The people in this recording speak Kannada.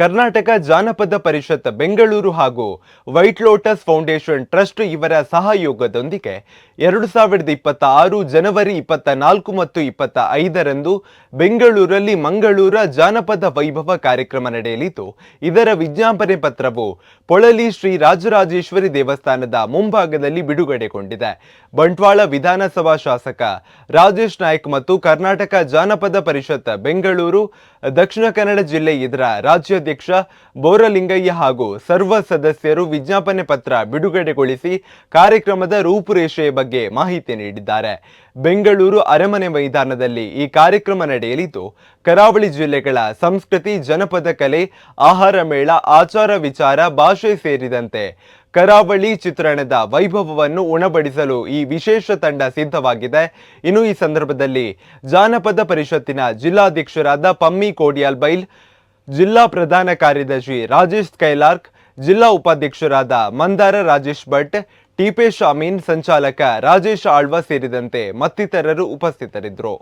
ಕರ್ನಾಟಕ ಜಾನಪದ ಪರಿಷತ್ ಬೆಂಗಳೂರು ಹಾಗೂ ವೈಟ್ ಲೋಟಸ್ ಫೌಂಡೇಶನ್ ಟ್ರಸ್ಟ್ ಇವರ ಸಹಯೋಗದೊಂದಿಗೆ ಎರಡು ಸಾವಿರದ ಇಪ್ಪತ್ತ ಆರು ಜನವರಿ ಇಪ್ಪತ್ತ ನಾಲ್ಕು ಮತ್ತು ಇಪ್ಪತ್ತ ಐದರಂದು ಬೆಂಗಳೂರಲ್ಲಿ ಮಂಗಳೂರ ಜಾನಪದ ವೈಭವ ಕಾರ್ಯಕ್ರಮ ನಡೆಯಲಿದ್ದು, ಇದರ ವಿಜ್ಞಾಪನೆ ಪತ್ರವು ಪೊಳಲಿ ಶ್ರೀ ರಾಜರಾಜೇಶ್ವರಿ ದೇವಸ್ಥಾನದ ಮುಂಭಾಗದಲ್ಲಿ ಬಿಡುಗಡೆಗೊಂಡಿದೆ. ಬಂಟ್ವಾಳ ವಿಧಾನಸಭಾ ಶಾಸಕ ರಾಜೇಶ್ ನಾಯ್ಕ್ ಮತ್ತು ಕರ್ನಾಟಕ ಜಾನಪದ ಪರಿಷತ್ ಬೆಂಗಳೂರು, ದಕ್ಷಿಣ ಕನ್ನಡ ಜಿಲ್ಲೆ ಇದರ ರಾಜ್ಯಾಧ್ಯಕ್ಷ ಬೋರಲಿಂಗಯ್ಯ ಹಾಗೂ ಸರ್ವ ಸದಸ್ಯರು ವಿಜ್ಞಾಪನೆ ಪತ್ರ ಬಿಡುಗಡೆಗೊಳಿಸಿ ಕಾರ್ಯಕ್ರಮದ ರೂಪುರೇಷೆಯ ಬಗ್ಗೆ ಮಾಹಿತಿ ನೀಡಿದ್ದಾರೆ. ಬೆಂಗಳೂರು ಅರಮನೆ ಮೈದಾನದಲ್ಲಿ ಈ ಕಾರ್ಯಕ್ರಮ ನಡೆಯಲಿದ್ದು, ಕರಾವಳಿ ಜಿಲ್ಲೆಗಳ ಸಂಸ್ಕೃತಿ, ಜನಪದ ಕಲೆ, ಆಹಾರ ಮೇಳ, ಆಚಾರ ವಿಚಾರ, ಭಾಷೆ ಸೇರಿದಂತೆ ಕರಾವಳಿ ಚಿತ್ರಣದ ವೈಭವವನ್ನು ಉಣಬಡಿಸಲು ಈ ವಿಶೇಷ ತಂಡ ಸಿದ್ಧವಾಗಿದೆ. ಇನ್ನು ಈ ಸಂದರ್ಭದಲ್ಲಿ ಜಾನಪದ ಪರಿಷತ್ತಿನ ಜಿಲ್ಲಾಧ್ಯಕ್ಷರಾದ ಪಮ್ಮಿ ಕೋಡಿಯಾಲ್ ಬೈಲ್ ಜಿಲ್ಲಾ ಪ್ರಧಾನ ಕಾರ್ಯದರ್ಶಿ ರಾಜೇಶ್ ಕೈಲಾರ್ಕ್, ಜಿಲ್ಲಾ ಉಪಾಧ್ಯಕ್ಷರಾದ ಮಂದಾರ ರಾಜೇಶ್ ಭಟ್ ಟಿಪೇಶ್ ಅಮೀನ್ ಸಂಚಾಲಕ ರಾಜೇಶ್ ಆಳ್ವ ಸೇರಿದಂತೆ ಮತ್ತಿತರರು ಉಪಸ್ಥಿತರಿದ್ದರು.